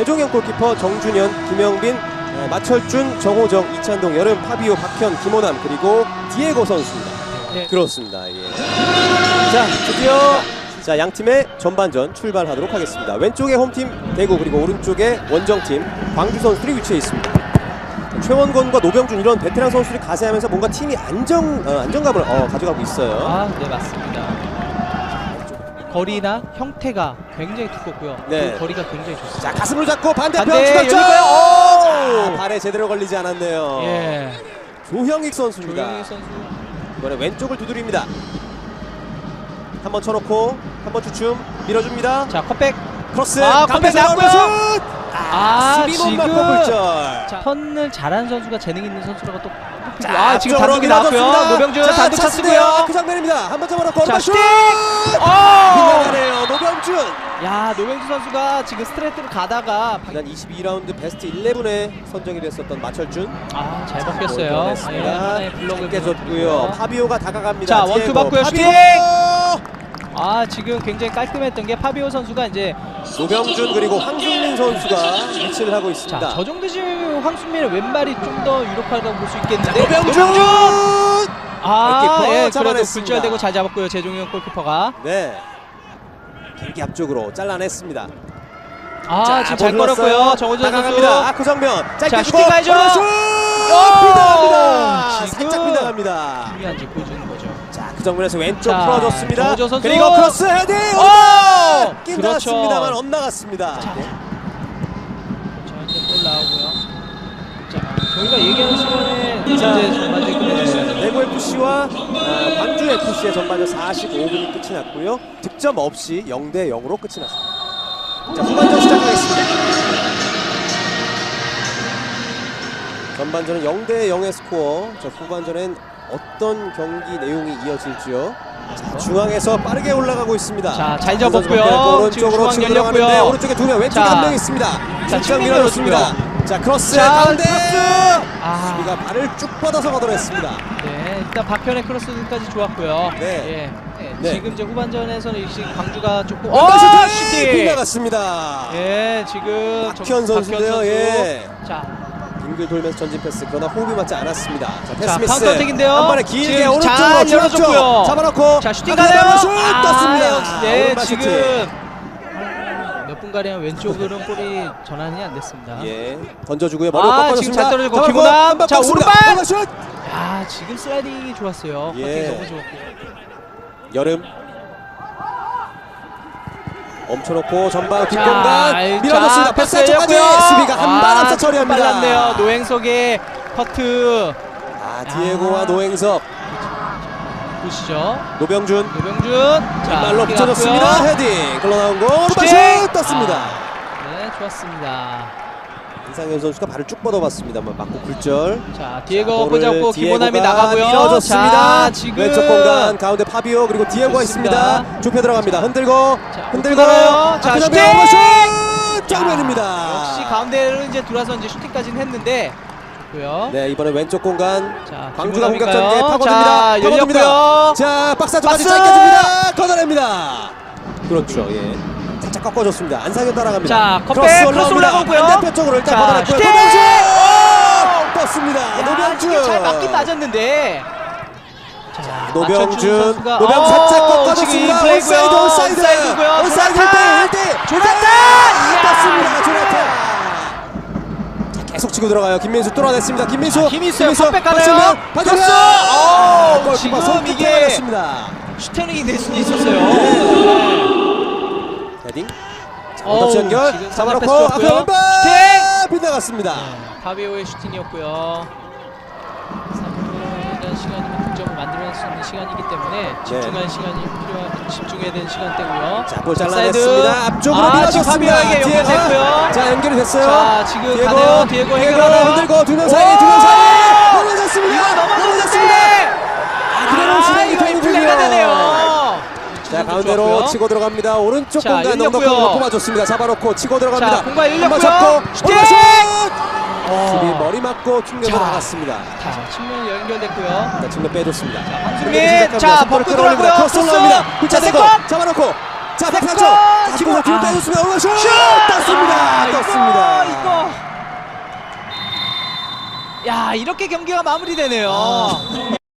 재종현 골키퍼 정준현, 김영빈, 에, 마철준, 정호정, 이찬동, 여름, 파비오, 박현, 김호남 그리고 디에고 선수입니다. 네. 그렇습니다. 예. 자 드디어 자 양 팀의 전반전 출발하도록 하겠습니다. 왼쪽에 홈팀 대구 그리고 오른쪽에 원정팀 광주 선수들이 위치해 있습니다. 최원건과 노병준 이런 베테랑 선수들이 가세하면서 뭔가 팀이 안정 어, 안정감을 어, 가져가고 있어요. 아, 네 맞습니다. 거리나 형태가 굉장히 두껍고요. 네. 그 거리가 굉장히 좋습니다. 자 가슴을 잡고 반대편 반대 추격점. 열릴까요? 오! 자, 발에 제대로 걸리지 않았네요. 예. 조형익 선수입니다. 조영희 선수. 이번에 왼쪽을 두드립니다. 한번 쳐놓고 한번 추춤 밀어줍니다. 자, 컷백. 크로스 아, 컵백 나왔고요. 슛! 아, 수비 못 맞고 지금. 굴절. 자, 턴을 잘하는 선수가 재능 있는 선수라고 또. 자, 아, 지금 단독이 나왔고요. 노병준 자, 단독. 찼고요. 그 장면입니다. 한 번 잡아놓고 자, 오른발 슛! 어! 빗나가네요. 노병준. 야, 노병준 선수가 지금 스트레이트로 가다가 방- 지난 22라운드 베스트 11에 선정이 됐었던 마철준. 아, 잘 벗겼어요. 예, 습니다 하나의 블록을 깨졌고요. 파비오가 다가갑니다. 자, 원투 디에고. 받고요. 파비오! 슈팅! 아, 지금 굉장히 깔끔했던 게 파비오 선수가 이제 노병준 그리고 황준민 선수가 위치를 하고 있습니다. 자, 저 정도면 황순민의 왼발이 좀 더 유력하다고 볼 수 있겠는데. 노병준! 아, 골키퍼 예, 그래도 잡아냈습니다. 굴절되고 잘 잡았고요. 재종현 골키퍼가. 네. 길게 앞쪽으로 잘라냈습니다. 아, 지금 잘. 걸었고요. 정호준 선수. 다가갑니다. 아크 정면. 짧게 주고 슈팅 가야죠. 슛! 빗나갑니다. 지금. 살짝 빗나갑니다. 중요한지 보여주는 거죠. 자, 그 정면에서 왼쪽 자, 풀어줬습니다. 정우조 선수. 그리고 크로스 헤딩! 오! 낀 그렇죠. 엇나갔습니다. 자, 이제 골 나오고요. 자, 저희가 얘기하는 시간에 자, 이제 전반전 끝냈습니다. 네. 대구 FC와 아, 광주 FC의 전반전 45분이 끝이 났고요. 득점 없이 0대 0으로 끝이 났습니다. 자, 후반전 시작하겠습니다. 전반전은 0대 0의 스코어. 자, 후반전엔 어떤 경기 내용이 이어질지요. 자, 중앙에서 빠르게 올라가고 있습니다. 자, 잘 접었고요. 오른쪽으로 지금 중앙 치고 열렸고요. 들어가는데 오른쪽에 두 명, 왼쪽에 자, 한 명 있습니다. 자, 자, 측면 밀어줬습니다. 자, 크로스 자, 가운데. 아. 수비가 발을 쭉 뻗어서 걷어냈습니다. 네, 일단 박현의 크로스까지 좋았고요. 네. 예. 네, 네. 지금 이제 후반전에서는 역시 광주가 조금 어, 슈팅! 빗나갔습니다. 예, 지금 정- 박현 선수인데요. 선수. 예. 자, 빙글 돌면서 전진 패스 그러나 호흡이 맞지 않았습니다. 자, 패스 자, 미스. 카운터택인데요. 한 번에 길게 지금 오른쪽으로 잘 줄였죠. 열어줬고요. 잡아놓고 자, 슈팅 가네요. 슛 아, 떴습니다. 역시, 네, 오른발 슈팅. 지금 몇 분가량 왼쪽으로는 볼이 전환이 안 됐습니다. 예. 던져주고요. 머리 아. 지금 잘 떨어지고. 한번 자. 오른발! 야, 지금 슬라이딩이 좋았어요. 예. 너무 좋았고. 여름. 멈춰놓고 전방 자, 뒷공간 자, 밀어줬습니다. 패스 쪽까지. 수비가 한발 아, 앞서 처리합니다. 빨랐네요. 노행석의 커트 아, 디에고와 아. 노행석, 보시죠. 노병준 노병준. 자, 발로 붙여줬습니다. 헤딩 흘러나온 거 오른발 슈팅! 슛 떴습니다. 아, 네, 좋았습니다. 이상현 선수가 발을 쭉 뻗어봤습니다만 맞고 굴절. 자, 디에고 꽂았고 김호남이 나가고요. 밀어줬습니다. 자, 지금 왼쪽 공간 가운데 파비오 그리고 디에고가. 있습니다. 좁혀 들어갑니다. 흔들고 자, 흔들고 흔들어요. 자, 슈팅! 슛 정면입니다. 역시 가운데를 이제 돌아서 이제 슈팅까지는 했는데. 네 이번에 왼쪽 공간 자, 광주가? 공격전개 파고듭니다. 자. 열렸고요. 자 박스 안쪽까지 박스! 짧게 줍니다. 걷어냅니다. 그렇죠. 예. 살짝 꺾어줬습니다. 안상현 따라갑니다. 자, 컵백, 크로스. 올라가고요. 반대편 쪽으로 일단 자, 걷어냈고요. 노병준 오! 떴습니다. 지금 잘 맞긴 맞았는데. 자, 노병준, 맞춰준 선수가 노병 어, 살짝 지금 꺾어줬습니다. 온사이드, 온사이드, 온사이드고요. 온사이드 조나탄! 1대 1대 조나탄! 이야! 떴습니다. 조나탄. 자, 계속 치고 들어가요. 김민수 뚫어냈습니다. 김민수, 자, 힘 있어요. 컵백 가나요? 크로스! 어, 지금 이게. 슈테닝이 될 수도 있었어요. 헤딩. 자, 어우, 원터치 연결. 지금 잡아놓고 앞에. 왼발 슈팅! 빗나갔습니다. 파비오의 슈팅이었고요. 3분에 대한 시간이면 득점을 만들어낼 수 있는 시간이기 때문에 집중할 시간이 필요한 집중해야 되는 시간대고요. 자, 볼. 잘라냈습니다. 앞쪽으로 아, 지금 밀어줬습니다. 파비오에게 디에고. 연결됐고요. 자, 연결이 됐어요. 자, 지금 가네요. 디에고 해결하나요? 흔들고 두명 오! 사이, 두 명 사이. 넘어졌습니다. 이거 넘어졌습니다. 넘어졌 자, 가운데로 좋았고요. 치고 들어갑니다. 오른쪽 자, 공간 넉넉하고 일렸고요. 놓고 맞았습니다. 잡아놓고 치고 들어갑니다. 자, 공간 일렸고요. 한번 잡고 슈팅! 올라슛! 어. 수비 머리 맞고 충격을 자. 나갔습니다. 자, 측면 연결됐고요. 자, 측면 빼줬습니다. 황승민, 자, 벗고 들어가고요. 크로스 올라옵니다. 자, 굴차 대고 세컨! 잡아놓고 자, 백상초! 자, 김호 아. 빼줬습니다. 올라슛! 슛! 아, 떴습니다. 이거, 떴습니다. 이거. 야, 이렇게 경기가 마무리되네요. 아.